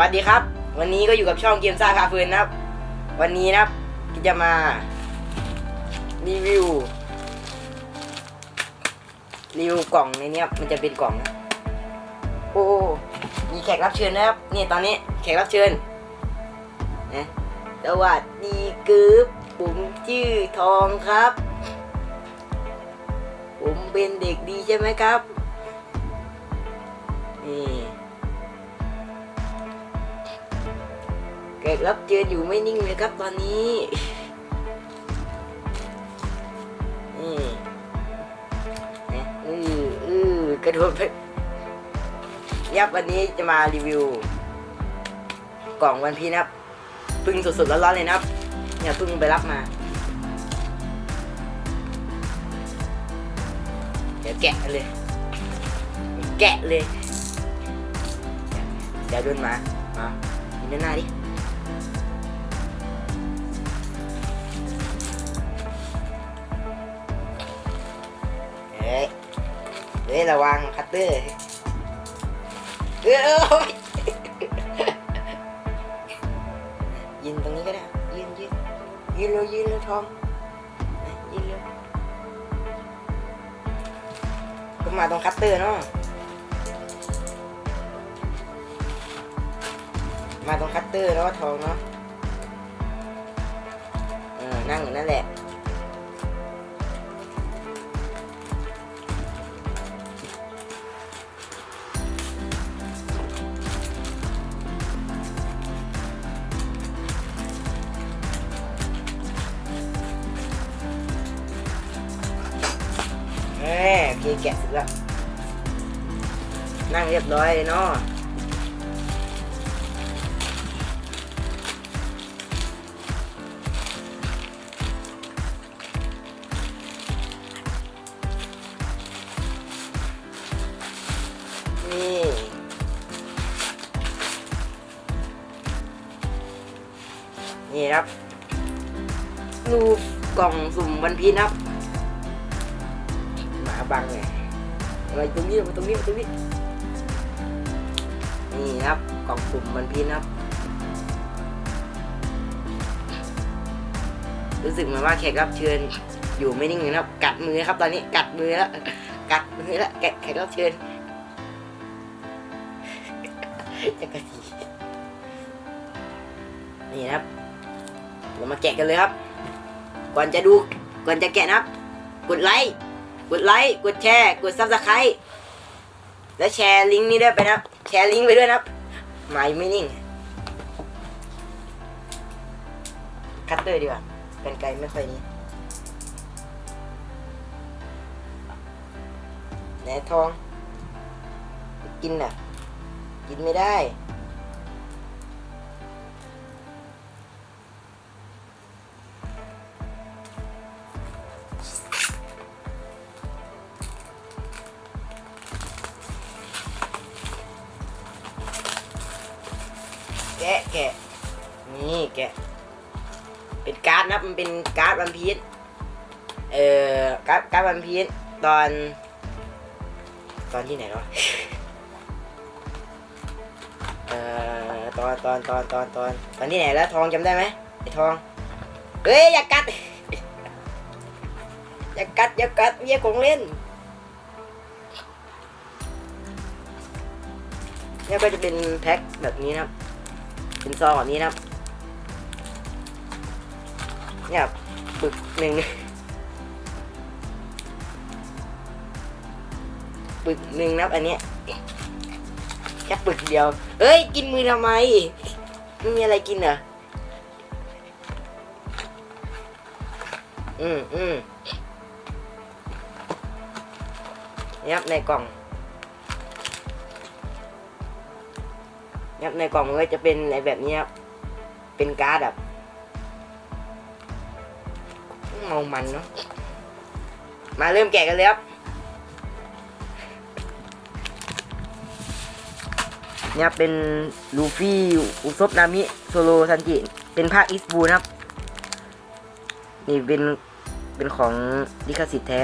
วัสดีครับ วันนี้ก็อยู่กับช่องเกมซ่าคาเฟืนนะครับ วันนี้นะครับจะมารีวิวรีวิวกล่องในนี้มันจะเป็นกล่องนะโอ้มีแขกรับเชิญนะครับนี่ตอนนี้แขกรับเชิญนะสวัสดีกึบผมชื่อทองครับ ผมเป็นเด็กดีใช่ไหมครับนี่ แขกรับเชิญอยู่ไม่นิ่งเลยครับตอนนี้นี่นะอืออือกระโดดไปยับวันนี้จะมารีวิว กล่องวันพีนะครับพึ่งสดๆร้อนๆเลยนะครับ เนี่ยพึ่งไปรับมา เดี๋ยวแกะเลย แกะเลย เดี๋ยวเดินมามาด้านหน้าดิ ฮ้ยเฮ้ยระวังคัตเตอร์เอ้ยยืนตรงนี้ก็ได้ยืนยืนยืนเร็วยืนเร็วทองยืนเร็วก็มาตรงคัตเตอร์เนาะมาตรงคัตเตอร์แล้วก็ทองเนาะเออนั่งอยู่นั่นแหละ เคแกะเสร็จแล้ว นั่งเรียบร้อยเลยเนาะนี่นี่ครับดูกล่องสุ่มวันพีนะครับ บังไงอะไรตรงนี้มาตรงนี้มาตรงนี้ นี่ครับกล่องสุ่มวันพีนะครับ รู้สึกเหมือนว่าแขกรับเชิญอยู่ไม่นิ่งเลยนะครับ กัดมือครับตอนนี้กัดมือแล้วกัดมือแล้วแกะแขกรับเชิญจะกระสีนี่นะครับเรามาแกะกันเลยครับ ก่อนจะดูก่อนจะแกะนะครับ กดไลค์ กดไลค์ กดแชร์ กดซับสไครต์แล้วแชร์ลิงก์นี้ด้วยไปนะครับแชร์ลิงก์ไปด้วยนะครับหมายไม่นิ่ง คัตเตอร์ดีกว่ากันไกลไม่ค่อยนี้แหนทอง กินน่ะ กินไม่ได้ แกะแกะนี่แกะ เป็นการ์ดนะมันเป็นการ์ดวันพีชเอ่อการ์ดการ์ดวันพีชตอน ตอนที่ไหนวะเอ่อตอนตอนตอนตอนตอนตอนที่ไหนแล้วทองจำได้ไหมไอ้ทองเฮ้ยอย่ากัดอย่ากัดอย่ากัดเมียของเล่นเนี่ยก็จะเป็นแพ็คแบบนี้นะครับ เป็นซองแบบนี้นะครับ เนี่ยปึกหนึ่งปึกหนึ่งนะครับอันนี้แค่ปึกเดียว เอ้ย กินมือทำไม ไม่มีอะไรกินเหรอ อืมอืมนี่ครับในกล่อง ครับในกล่องมันก็จะเป็นในแบบนี้ครับเป็นการ์ดแบบเมามันเนาะมาเริ่มแกะกันเลยครับเนี่ยเป็นลูฟี่อุซบนามิโซโลซันจิเป็นภาคอิสบูนะครับ นี่เป็นเป็นของลิขสิทธิ์แท้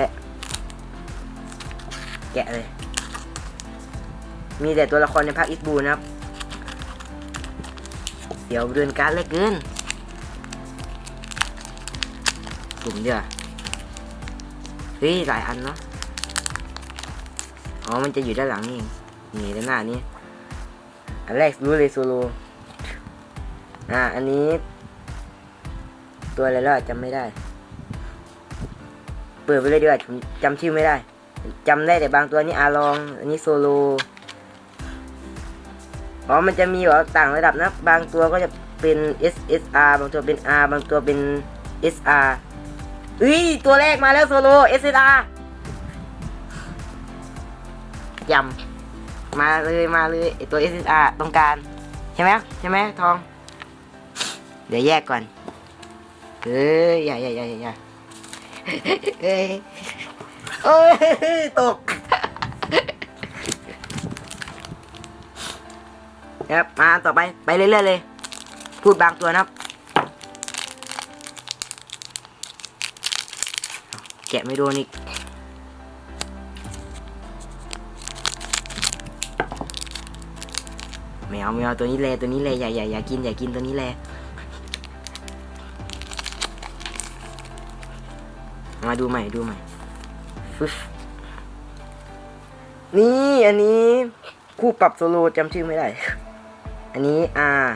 แกะเลย มีแต่ตัวละครในภาคอิสบูนะครับ เดี๋ยวเดินการเหลยเกินสุ่มเดียวเฮ้ยหลายอันเนาะอ๋อมันจะอยู่ด้านหลังนี่เองนี่ด้านหน้านี้อันแรกรู้เลยโซโลอ่าอันนี้ ตัวอะไรแล้วจำไม่ได้ เปิดไปเลยดีกว่าจำชื่อไม่ได้จำได้แต่บางตัวนี้อาลอง อันนี้โซโล อ๋อมันจะมีแบบต่างระดับนะ บางตัวก็จะเป็น SSR บางตัวเป็น R บางตัวเป็น SR เฮ้ยตัวแรกมาแล้วโซโล SSR ยำมาเลยมาเลยไอตัว SSR ต้องการใช่ไหมใช่ไหมทอง เดี๋ยวแยกก่อนเฮ้ยอย่าอย่าอย่าอย่าเฮ้ยโอ้ยตก ครับมาต่อไปไปเรื่อยๆเลย พูดบางตัวนะครับ แกะไม่โดนอีกไม่เอาไม่เอาตัวนี้เลยตัวนี้เลยอย่าอย่าอย่ากินอย่ากินตัวนี้เลยมาดูใหม่ดูใหม่ฟึนี่อันนี้คู่ปรับโซโลจำชื่อไม่ได้ อันนี้ R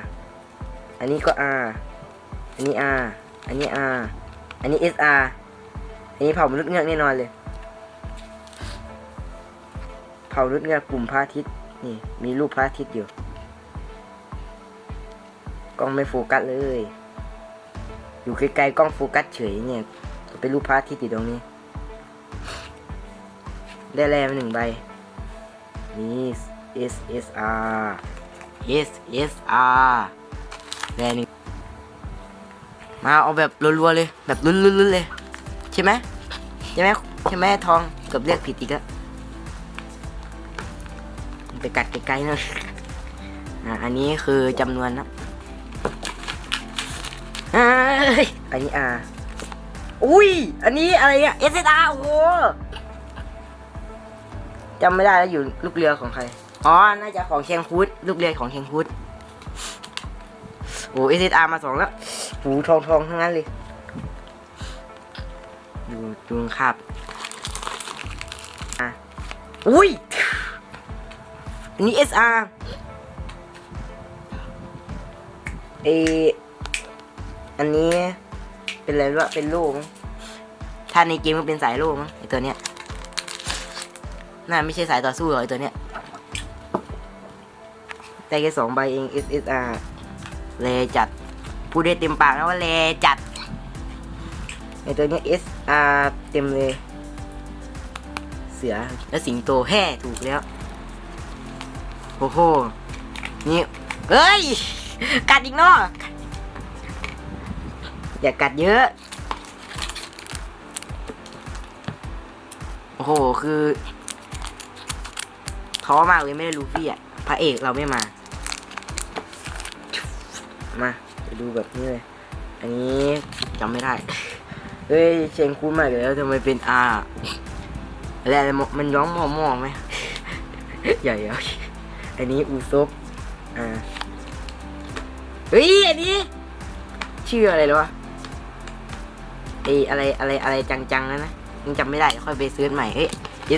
อันนี้ก็ R อันนี้ R อันนี้ R อันนี้ SR อันนี้เผ่ามนุษย์เงือกแน่นอนเลย เผ่ามนุษย์เงือกกลุ่มพระอาทิตย์นี่มีรูปพระอาทิตย์อยู่ กล้องไม่โฟกัสเลย อยู่ไกลๆกล้องโฟกัสเฉยเนี่ยเป็นรูปพระอาทิตย์อยู่ตรงนี้ ได้แร่มาหนึ่งใบนี่ SSR SSR แร่หนึ่งมาเอาแบบรัวๆเลย แบบลุ้นๆเลย ใช่ไหมใช่ไหมใช่ไหมทองเกือบเรียกผิดอีกแล้วไปกัดไกลๆหน่อยอะอันนี้คือจำนวนนะอันนี้อาอุ้ย อันนี้อะไรอะ S S R โอ้โหจำไม่ได้แล้วอยู่ลูกเรือของใคร อ๋อ น่าจะของเชียงคูดลูกเรือของเชียงคูดโอ้ S S R มาสองแล้วหูทองทองทั้งนั้นเลย ดูดูครับอะอุ้ยอันนี้ S R เออันนี้เป็นอะไรวะเป็นล่มั้งถ้าในเกมมันเป็นสายโล่มั้งไอตัวเนี้ยน่าไม่ใช่สายต่อสู้หรอไอตัวเนี้ย แต่แค่สองใบเอง SSR เลจัดพูดได้เต็มปากนะว่าเลจัดไอตัวนี้ SR เต็มเลย เสือแล้วสิงโตแห่ถูกแล้วโอ้โห นี่เฮ้ย กัดอีกเนาะอย่ากัดเยอะ โอ้โห คือท้อมากเลยไม่ได้ลูฟี่อะ พระเอกเราไม่มา มาไปดูแบบนี้เลย อันนี้จำไม่ได้ เฮ้ยเชงคุ้มมากเลยแล้วทำไมเป็นอาอะไรอะมันย้อมมอมอไหมใหญ่อะอันนี้อูซบอ่าเฮ้ยอันนี้ ชื่ออะไรหรอวะไออะไรอะไรอะไรจังๆนั่นนะยังจำไม่ได้ค่อยไปซื้อใหม่เอ้ย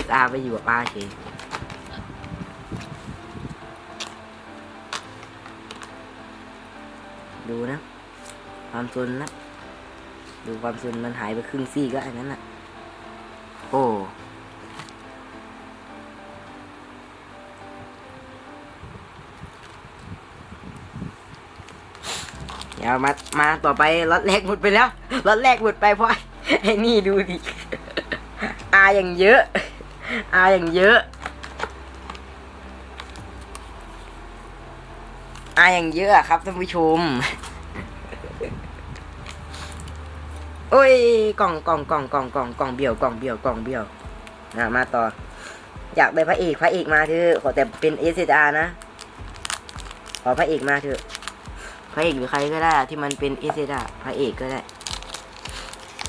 SR ไปอยู่กับป้าเฉย ดูนะ ความซุนนะ ดูความซุนมันหายไปครึ่งซี่ก็อันนั้นน่ะ โอ้เดี๋ยวมา มาต่อไปรถแรกหมดไปแล้วรถแรกหมดไปเพราะไอ้นี่ดูดิอาอย่างเยอะอาอย่างเยอะาอย่างเยอะครับท่านผู้ชม โอ้ยกล่องกล่องกล่องกล่องกล่องกล่องเบี้ยวกล่องเบี้ยวกล่องเบี้ยวนะมาต่อ อยากได้พระเอกพระเอกมาเถอะขอแต่เป็นเอสอานะขอพระเอกมาเถอะพระเอกหรือใครก็ได้ที่มันเป็นเอสอาพระเอกก็ได้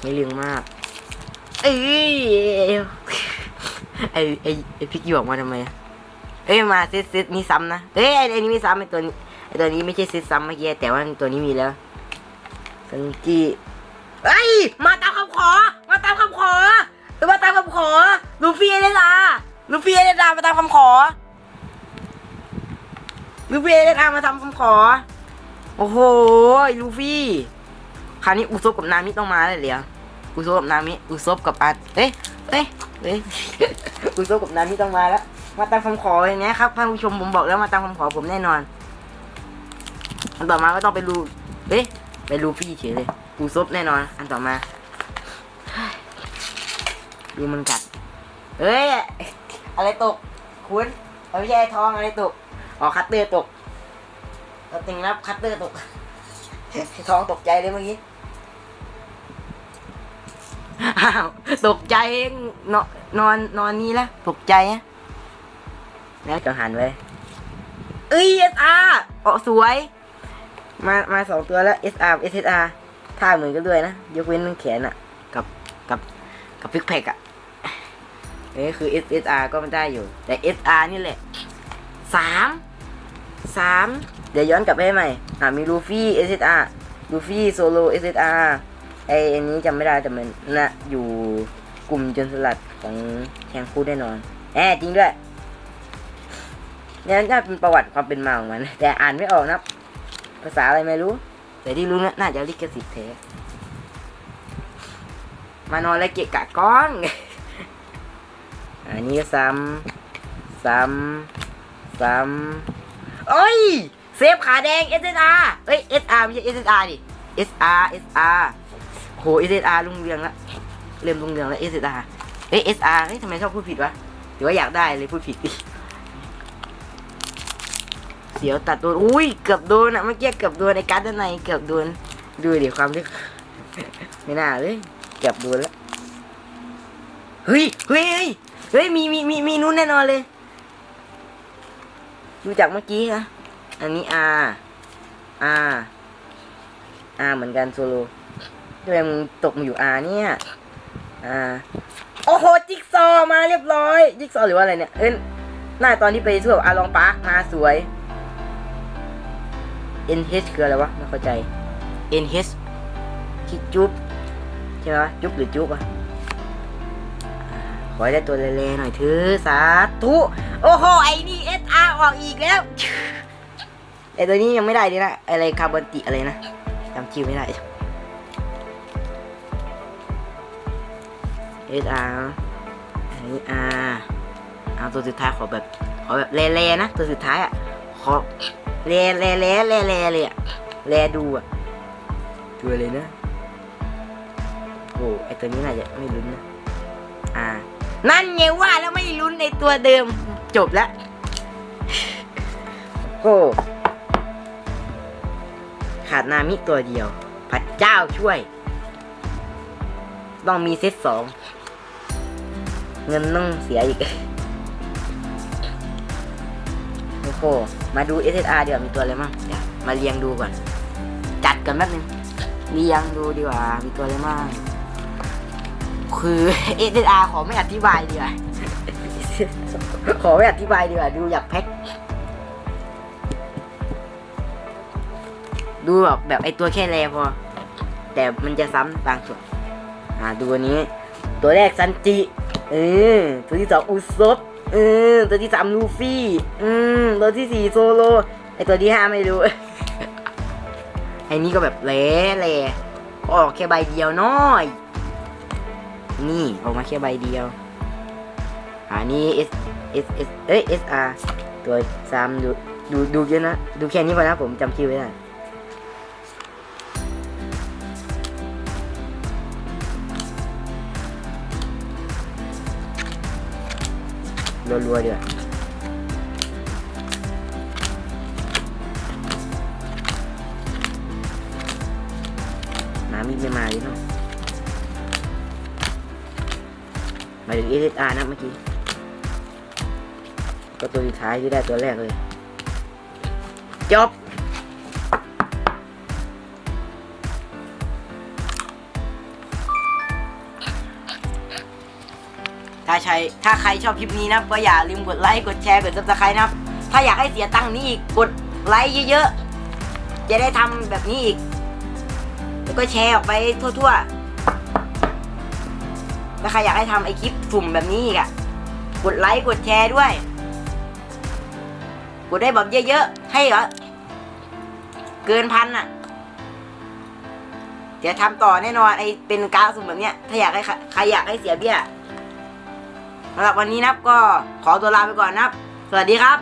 ไม่เรื่องมาก เอ้ยไอไอไอพิกหยวกมาทำไมเอ้ยมาเซตเซตนี้ซ้ำนะ เอ้ยไอไอนี้ไม่ซ้ำไอตัวนี้ ไอตัวนี้ไม่ใช่ซิซัมเมื่อกี้แต่ว่าตัวนี้มีแล้วซันจิเอ้ยมาตามคำขอ มาตามคำขอหรือมาตามคำขอลูฟี่เอเดนลาลูฟี่เอเดนลามาตามคำขอลูฟี่เอเดนลามาทำคำขอ โอ้โหลูฟี่คราวนี้อุซบกับนามิต้องมาแล้วเดี๋ยวอุซบกับนามิอุซบกับอาร์ตเอ้ยเอ้ยเอ้ยอุซบกับนามิต้องมาแล้วมาตามคำขออย่างเงี้ยครับท่านผู้ชมผมบอกแล้วมาตามคำขอผมแน่นอน อันต่อมาก็ต้องไปรูเอ๊ะไปรูฟี่เฉยเลย กูซบแน่นอน อันต่อมา ดูมันกัด เอ้ย อะไรตก คุณเอาไม่ใช่ทองอะไรตก อ๋อ คัตเตอร์ตกเราติงนับคัตเตอร์ตก ทองตกใจเลยเมื่อกี้ อ้าว ตกใจนอนนอนนอนนี่แล้วตกใจอะแล้วจะหันไว้เอ้ยอสอาร์อ๋อสวย มามาสองตัวแล้ว SR SSR ท่าเหมือนกันด้วยนะ ยกเว้นแขนอะกับกับกับพิกแพกอะนี่คือ SSR ก็ไม่ได้อยู่ แต่ SR นี่แหละสามสามเดี๋ยวย้อนกลับไปให้ใหม่อ่ามีลูฟี่ SSR ลูฟี่โซโล SSR ไออันนี้จำไม่ได้แต่มันนะอยู่กลุ่มจนสลัดของแทงคูดแน่นอนแอบจริงด้วยนี่น่าเป็นประวัติความเป็นมาของมัน แต่อ่านไม่ออกนะ ภาษาอะไรไม่รู้ แต่ที่รู้นะน่าจะลิขสิทธิ์แท้มานอนแล้วเกะกะก้อง อันนี้ซ้ำ ซ้ำ ซ้ำ โอ้ย เซฟขาแดง SSR เอ้ย SR ไม่ใช่ SSR ดิ SR SR โห SSR ลุงเรืองละ เริ่มลุงเรืองแล้ว SSR เอ้ย SR เฮ้ยทำไมชอบพูดผิดวะหรือว่าอยากได้เลยพูดผิดดิ สียวตัดโดนอุ้ยเกือบโดนอะเมื่อกี้เกือบโดนในการ์ดด้านในเกือบโดนดูดิความที่ไม่น่าเลยเกือบโดนแล้วเฮ้ยเฮ้ยเฮ้ยเฮ้ยมีมีมีมีนู้นแน่นอนเลยดูจากเมื่อกี้นะอันนี้ R R R เหมือนกันโซโลด้วยมึงตกมาอยู่ R เนี่ย R โอ้โหจิ๊กซอมาเรียบร้อย จิ๊กซอหรือว่าอะไรเนี่ยเอ้ยหน้าตอนที่ไปทั่วอาลองปาร์คมาสวย NH คืออะไรวะไม่เข้าใจ NH ที่จุ๊บใช่ไหมวะจุ๊บหรือจุ๊บอะขอได้ตัวเล่ๆหน่อยเถอะสาธุโอ้โหไอ้นี่ SR ออกอีกแล้วแต่ตัวนี้ยังไม่ได้เลยนะอะไรคาร์บอนติอะไรนะจำชื่อไม่ได้ SR อันนี้ R เอาตัวสุดท้ายขอแบบขอแบบเล่ๆนะตัวสุดท้ายอะขอ แลแลแลแลแลเลยอะแลดูอะตัวเลยนะโอ้ไอตัวนี้น่าจะไม่ลุ้นนะอ่า นั่นไงว่าแล้วไม่ลุ้นในตัวเดิม จบแล้วโอ้ขาดนามิตัวเดียวพระเจ้าช่วย ต้องมีเซตสองเงินต้องเสียอีก โอ้โหมาดู SSR เดี๋ยวมีตัวอะไรมั่งเดี๋ยวมาเรียงดูก่อน จัดกันแป๊บนึงเรียงดูดีกว่า มีตัวอะไรมั่งคือ SSR ขอไม่อธิบายดีกว่า ขอไม่อธิบายดีกว่า ดูอยากแพ็คดูแบบแบบไอตัวแค่แรพอ แต่มันจะซ้ำบางส่วนอ่าดูอันนี้ ตัวแรกซันจิเออตัวที่สองอุซบ เออ ตัวที่สามลูฟี่ อืม ตัวที่สี่โซโล ไอตัวที่ห้าไม่รู้ ไอนี้ก็แบบเละเละออกแค่ใบเดียวน้อย นี่ออกมาแค่ใบเดียว อันนี้ S S S เอ้ย S R ตัวสามดูดูดูเยอะนะ ดูแค่นี้พอนะผมจำชื่อไม่ได้ รัวๆดีกว่าน้ำมีไม่มาเลยเนาะหมายถึง SSR นะเมื่อกี้ ก็ตัวสุดท้ายที่ได้ตัวแรกเลย จบ ใช้ ถ้าใครชอบคลิปนี้นะก็อย่าลืมกดไลค์ กดแชร์ กด subscribe นะครับ ถ้าอยากให้เสียตังค์นี้อีก กดไลค์เยอะๆ จะได้ทำแบบนี้อีก แล้วก็แชร์ออกไปทั่วๆแล้วใครอยากให้ทำไอคลิปสุ่มแบบนี้อีกอะกดไลค์ กดแชร์ด้วย กดได้แบบเยอะๆ ให้เหรอ เกินพันอะจะทำต่อแน่นอนไอเป็นกาสุ่มแบบเนี้ย ถ้าอยากให้ใครอยากให้เสียเบี้ย สำหรับวันนี้นับก็ขอตัวลาไปก่อนนะครับ สวัสดีครับ